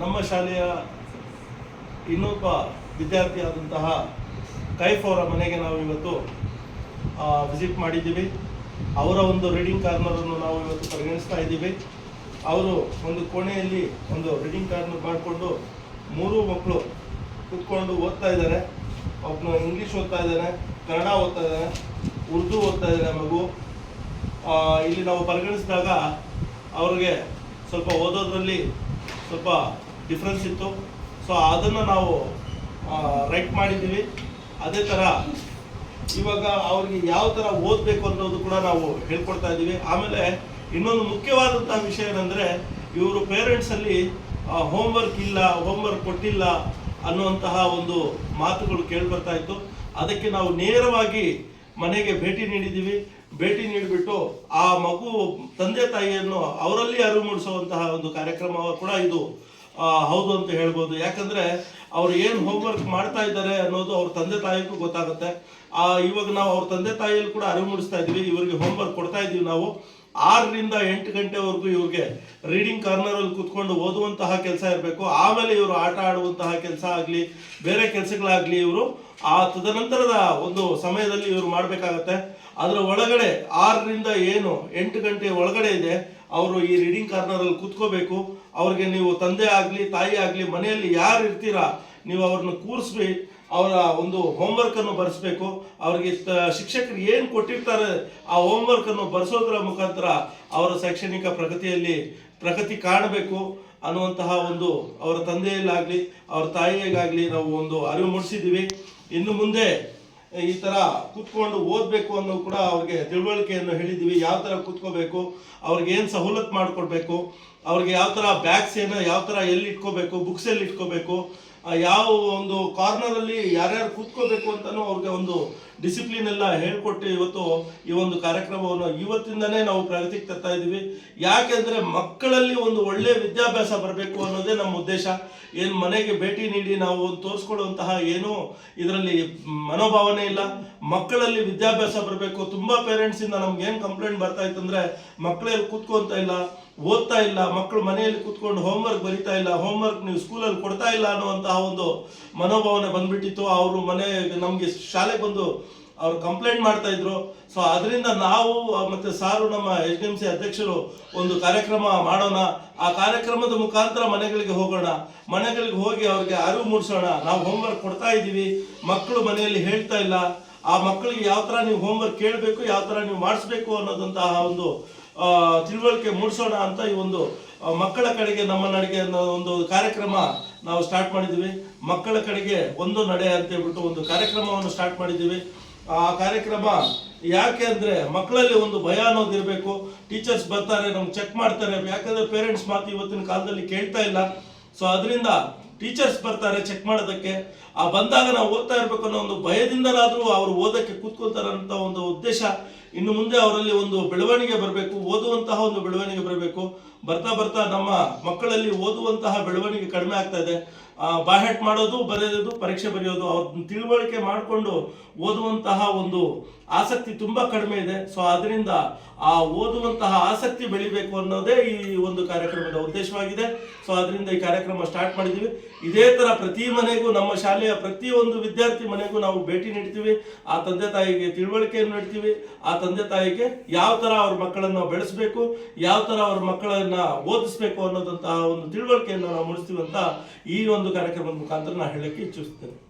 ನಮ್ಮ ಶಾಲೆಯ ಇನ್ನೊಬ್ಬ ವಿದ್ಯಾರ್ಥಿ ಆದಂತಹ ಕೈಫ್ ಅವರ ಮನೆಗೆ ನಾವು ಇವತ್ತು ವಿಸಿಟ್ ಮಾಡಿದ್ದೀವಿ. ಅವರ ಒಂದು ರೀಡಿಂಗ್ ಕಾರ್ನರನ್ನು ನಾವು ಇವತ್ತು ಪರಿಗಣಿಸ್ತಾ ಇದ್ದೀವಿ. ಅವರು ಒಂದು ಕೋಣೆಯಲ್ಲಿ ಒಂದು ರೀಡಿಂಗ್ ಕಾರ್ನರ್ ಮಾಡಿಕೊಂಡು ಮೂರು ಮಕ್ಕಳು ಕೂತ್ಕೊಂಡು ಓದ್ತಾ ಇದ್ದಾರೆ. ಒಬ್ಬನು ಇಂಗ್ಲೀಷ್ ಓದ್ತಾ ಇದ್ದಾನೆ, ಕನ್ನಡ ಓದ್ತಾ ಇದ್ದಾನೆ, ಉರ್ದು ಓದ್ತಾ ಇದ್ದಾನೆ ಮಗು. ಇಲ್ಲಿ ನಾವು ಪರಿಗಣಿಸಿದಾಗ ಅವ್ರಿಗೆ ಸ್ವಲ್ಪ ಓದೋದ್ರಲ್ಲಿ ಸ್ವಲ್ಪ ಡಿಫ್ರೆನ್ಸ್ ಇತ್ತು. ಸೊ ಅದನ್ನು ನಾವು ರೈಟ್ ಮಾಡಿದ್ದೀವಿ. ಅದೇ ಥರ ಇವಾಗ ಅವ್ರಿಗೆ ಯಾವ ಥರ ಓದಬೇಕು ಅನ್ನೋದು ಕೂಡ ನಾವು ಹೇಳ್ಕೊಡ್ತಾ ಇದ್ದೀವಿ. ಆಮೇಲೆ ಇನ್ನೊಂದು ಮುಖ್ಯವಾದಂಥ ವಿಷಯ ಏನಂದರೆ, ಇವರು ಪೇರೆಂಟ್ಸಲ್ಲಿ ಹೋಮ್ವರ್ಕ್ ಇಲ್ಲ ಹೋಮ್ವರ್ಕ್ ಕೊಟ್ಟಿಲ್ಲ ಅನ್ನುವಂತಹ ಒಂದು ಮಾತುಗಳು ಕೇಳಿಬರ್ತಾ ಇತ್ತು. ಅದಕ್ಕೆ ನಾವು ನೇರವಾಗಿ ಮನೆಗೆ ಭೇಟಿ ನೀಡಿದ್ದೀವಿ. ಭೇಟಿ ನೀಡಿಬಿಟ್ಟು ಆ ಮಗು ತಂದೆ ತಾಯಿಯನ್ನು ಅವರಲ್ಲಿ ಅರಿವು ಮೂಡಿಸುವಂತಹ ಒಂದು ಕಾರ್ಯಕ್ರಮ ಕೂಡ ಇದು. ಹೌದು ಅಂತ ಹೇಳ್ಬೋದು. ಯಾಕಂದ್ರೆ ಅವ್ರು ಏನು ಹೋಮ್ವರ್ಕ್ ಮಾಡ್ತಾ ಇದ್ದಾರೆ ಅನ್ನೋದು ಅವ್ರ ತಂದೆ ತಾಯಿಗೂ ಗೊತ್ತಾಗುತ್ತೆ. ಇವಾಗ ನಾವು ಅವ್ರ ತಂದೆ ತಾಯಿಯಲ್ಲಿ ಕೂಡ ಅರಿವು ಮೂಡಿಸ್ತಾ ಇದೀವಿ ಇವರಿಗೆ ಹೋಮ್ವರ್ಕ್ ಕೊಡ್ತಾ ಇದ್ದೀವಿ ನಾವು. ಆರರಿಂದ ಎಂಟು ಗಂಟೆವರೆಗೂ ಇವ್ರಿಗೆ ರೀಡಿಂಗ್ ಕಾರ್ನರಲ್ಲಿ ಕೂತ್ಕೊಂಡು ಓದುವಂತಹ ಕೆಲಸ ಇರಬೇಕು. ಆಮೇಲೆ ಇವರು ಆಟ ಆಡುವಂತಹ ಕೆಲಸ ಆಗಲಿ, ಬೇರೆ ಕೆಲಸಗಳಾಗಲಿ ಇವರು, ಆ ತದನಂತರದ ಒಂದು ಸಮಯದಲ್ಲಿ ಇವರು ಮಾಡಬೇಕಾಗತ್ತೆ. ಅದರ ಒಳಗಡೆ ಆರರಿಂದ ಏನು, ಎಂಟು ಗಂಟೆ ಒಳಗಡೆ ಇದೆ, ಅವರು ಈ ರೀಡಿಂಗ್ ಕಾರ್ನರಲ್ಲಿ ಕೂತ್ಕೋಬೇಕು. ಅವ್ರಿಗೆ ನೀವು ತಂದೆ ಆಗಲಿ, ತಾಯಿ ಆಗಲಿ, ಮನೆಯಲ್ಲಿ ಯಾರು ಇರ್ತೀರಾ ನೀವು ಅವ್ರನ್ನ ಕೂರಿಸ್ಬಿ ಅವರ ಒಂದು ಹೋಮ್ವರ್ಕ್ ಅನ್ನು ಬರೆಸ್ಬೇಕು. ಅವ್ರಿಗೆ ಶಿಕ್ಷಕರು ಏನು ಕೊಟ್ಟಿರ್ತಾರೆ, ಆ ಹೋಮ್ವರ್ಕ್ ಅನ್ನು ಬರೆಸೋದ್ರ ಮುಖಾಂತರ ಅವರ ಶೈಕ್ಷಣಿಕ ಪ್ರಗತಿಯಲ್ಲಿ ಪ್ರಗತಿ ಕಾಣಬೇಕು ಅನ್ನುವಂತಹ ಒಂದು ಅವರ ತಂದೆಯಲ್ಲಾಗಲಿ, ಅವರ ತಾಯಿಯಾಗಲಿ ನಾವು ಒಂದು ಅರಿವು ಮೂಡಿಸಿದ್ದೀವಿ. ಇನ್ನು ಮುಂದೆ ಈ ತರ ಕೂತ್ಕೊಂಡು ಓದಬೇಕು ಅನ್ನೋ ಕೂಡ ಅವ್ರಿಗೆ ತಿಳುವಳಿಕೆಯನ್ನು ಹೇಳಿದ್ದೀವಿ. ಯಾವ ತರ ಕೂತ್ಕೋಬೇಕು, ಅವ್ರಿಗೆ ಏನು ಸವಲತ್ತು ಮಾಡಿಕೊಡ್ಬೇಕು, ಅವ್ರಿಗೆ ಯಾವ ತರ ಬ್ಯಾಗ್ಸ್ ಏನು, ಯಾವ ತರ ಎಲ್ಲಿ ಇಟ್ಕೋಬೇಕು ಬುಕ್ಸ್ ಎಲ್ಲಿ ಇಟ್ಕೋಬೇಕು ಯಾವ ಒಂದು ಕಾರ್ನರ್ ಅಲ್ಲಿ ಯಾರ್ಯಾರು ಕೂತ್ಕೋಬೇಕು ಅಂತಾನು ಅವ್ರಿಗೆ ಒಂದು ಡಿಸಿಪ್ಲಿನ್ ಎಲ್ಲ ಹೇಳ್ಕೊಟ್ಟು ಇವತ್ತು ಈ ಒಂದು ಕಾರ್ಯಕ್ರಮವನ್ನು ಇವತ್ತಿಂದನೇ ನಾವು ಪ್ರಗತಿಗೆ ತರ್ತಾ ಇದ್ದೀವಿ. ಯಾಕೆಂದ್ರೆ ಮಕ್ಕಳಲ್ಲಿ ಒಂದು ಒಳ್ಳೆ ವಿದ್ಯಾಭ್ಯಾಸ ಬರಬೇಕು ಅನ್ನೋದೇ ನಮ್ಮ ಉದ್ದೇಶ. ಏನು ಮನೆಗೆ ಭೇಟಿ ನೀಡಿ ನಾವು ಒಂದು ತೋರಿಸ್ಕೊಳ್ಳುವಂತಹ ಏನು ಇದರಲ್ಲಿ ಮನೋಭಾವನೆ ಇಲ್ಲ. ಮಕ್ಕಳಲ್ಲಿ ವಿದ್ಯಾಭ್ಯಾಸ ಬರಬೇಕು. ತುಂಬಾ ಪೇರೆಂಟ್ಸ್ ಇಂದ ನಮ್ಗೆ ಏನು ಕಂಪ್ಲೇಂಟ್ ಬರ್ತಾ ಇತ್ತಂದ್ರೆ ಮಕ್ಕಳಲ್ಲಿ ಕೂತ್ಕೊಂತ ಇಲ್ಲ, ಓದ್ತಾ ಇಲ್ಲ, ಮಕ್ಕಳು ಮನೆಯಲ್ಲಿ ಕೂತ್ಕೊಂಡು ಹೋಮ್ವರ್ಕ್ ಬರಿತಾ ಇಲ್ಲ ಹೋಮ್ವರ್ಕ್ ನೀವು ಸ್ಕೂಲಲ್ಲಿ ಕೊಡ್ತಾ ಇಲ್ಲ ಅನ್ನುವಂತಹ ಒಂದು ಮನೋಭಾವನೆ ಬಂದ್ಬಿಟ್ಟಿತ್ತು. ಅವರು ಮನೆ ನಮಗೆ ಶಾಲೆಗೆ ಬಂದು ಅವ್ರು ಕಂಪ್ಲೇಂಟ್ ಮಾಡ್ತಾ ಇದ್ರು. ಸೊ ಅದರಿಂದ ನಾವು ಮತ್ತೆ ಸಾರು ನಮ್ಮ ಎಚ್ ಡಿ ಎಂ ಸಿ ಅಧ್ಯಕ್ಷರು ಒಂದು ಕಾರ್ಯಕ್ರಮ ಮಾಡೋಣ. ಆ ಕಾರ್ಯಕ್ರಮದ ಮುಖಾಂತರ ಮನೆಗಳಿಗೆ ಹೋಗೋಣ. ಮನೆಗಳಿಗೆ ಹೋಗಿ ಅವ್ರಿಗೆ ಅರಿವು ಮೂಡಿಸೋಣ. ನಾವು ಹೋಮ್ವರ್ಕ್ ಕೊಡ್ತಾ ಇದ್ದೀವಿ. ಮಕ್ಕಳು ಮನೆಯಲ್ಲಿ ಹೇಳ್ತಾ ಇಲ್ಲ. ಆ ಮಕ್ಕಳಿಗೆ ಯಾವ ಥರ ನೀವು ಹೋಮ್ವರ್ಕ್ ಕೇಳಬೇಕು, ಯಾವ ಥರ ನೀವು ಮಾಡಿಸ್ಬೇಕು ಅನ್ನೋದಂತಹ ಒಂದು ತಿಳುವಳಿಕೆ ಮೂಡಿಸೋಣ ಅಂತ ಈ ಒಂದು ಮಕ್ಕಳ ಕಡೆಗೆ, ನಮ್ಮ ನಡಿಗೆ ಅನ್ನೋ ಒಂದು ಕಾರ್ಯಕ್ರಮ ನಾವು ಸ್ಟಾರ್ಟ್ ಮಾಡಿದ್ದೀವಿ. ಮಕ್ಕಳ ಕಡೆಗೆ ಒಂದು ನಡೆ ಅಂತ ಹೇಳ್ಬಿಟ್ಟು ಒಂದು ಕಾರ್ಯಕ್ರಮವನ್ನು ಸ್ಟಾರ್ಟ್ ಮಾಡಿದ್ದೀವಿ. ಆ ಕಾರ್ಯಕ್ರಮ ಯಾಕೆ ಅಂದ್ರೆ ಮಕ್ಕಳಲ್ಲಿ ಒಂದು ಭಯ ಅನ್ನೋದು ಇರಬೇಕು. ಟೀಚರ್ಸ್ ಬರ್ತಾರೆ, ನಮ್ಗೆ ಚೆಕ್ ಮಾಡ್ತಾರೆ. ಯಾಕಂದ್ರೆ ಪೇರೆಂಟ್ಸ್ ಮಾತು ಇವತ್ತಿನ ಕಾಲದಲ್ಲಿ ಕೇಳ್ತಾ ಇಲ್ಲ. ಸೊ ಅದರಿಂದ ಟೀಚರ್ಸ್ ಬರ್ತಾರೆ ಚೆಕ್ ಮಾಡೋದಕ್ಕೆ. ಆ ಬಂದಾಗ ನಾವು ಓದ್ತಾ ಇರ್ಬೇಕು ಅನ್ನೋ ಒಂದು ಭಯದಿಂದಲಾದ್ರೂ ಅವರು ಓದಕ್ಕೆ ಅಂತ ಒಂದು ಉದ್ದೇಶ. ಇನ್ನು ಮುಂದೆ ಅವರಲ್ಲಿ ಒಂದು ಬೆಳವಣಿಗೆ ಬರಬೇಕು, ಓದುವಂತಹ ಒಂದು ಬೆಳವಣಿಗೆ ಬರಬೇಕು. ಬರ್ತಾ ಬರ್ತಾ ನಮ್ಮ ಮಕ್ಕಳಲ್ಲಿ ಓದುವಂತಹ ಬೆಳವಣಿಗೆ ಕಡಿಮೆ ಆಗ್ತಾ ಇದೆ. ಬಾಹೆಟ್ ಮಾಡೋದು, ಬರೆಯೋದು, ಪರೀಕ್ಷೆ ಬರೆಯೋದು ಅವ್ರ ತಿಳುವಳಿಕೆ ಮಾಡಿಕೊಂಡು ಓದುವಂತಹ ಒಂದು ಆಸಕ್ತಿ ತುಂಬಾ ಕಡಿಮೆ ಇದೆ. ಸೊ ಅದರಿಂದ ಆ ಓದುವಂತಹ ಆಸಕ್ತಿ ಬೆಳಿಬೇಕು ಅನ್ನೋದೇ ಈ ಒಂದು ಕಾರ್ಯಕ್ರಮದ ಉದ್ದೇಶವಾಗಿದೆ. ಸೊ ಅದರಿಂದ ಈ ಕಾರ್ಯಕ್ರಮ ಸ್ಟಾರ್ಟ್ ಮಾಡಿದ್ದೀವಿ. ಇದೇ ತರ ಪ್ರತಿ ಮನೆಗೂ, ನಮ್ಮ ಶಾಲೆಯ ಪ್ರತಿಯೊಂದು ವಿದ್ಯಾರ್ಥಿ ಮನೆಗೂ ನಾವು ಭೇಟಿ ನೀಡ್ತೀವಿ. ಆ ತಂದೆ ತಾಯಿಗೆ ತಿಳುವಳಿಕೆಯನ್ನು ನೀಡ್ತೀವಿ. ಆ ತಂದೆ ತಾಯಿಗೆ ಯಾವ ತರ ಅವ್ರ ಮಕ್ಕಳನ್ನ ಬೆಳೆಸಬೇಕು, ಯಾವ ತರ ಅವ್ರ ಮಕ್ಕಳನ್ನ ಓದಿಸ್ಬೇಕು ಅನ್ನೋದಂತಹ ಒಂದು ತಿಳುವಳಿಕೆಯನ್ನು ನಾವು ಮೂಡಿಸ್ತೀವಿ ಈ ಒಂದು ಕಾರ್ಯಕ್ರಮದ ಮುಖಾಂತರ ನಾನು ಹೇಳಕ್ಕೆ ಇಚ್ಛಿಸ್ತೇನೆ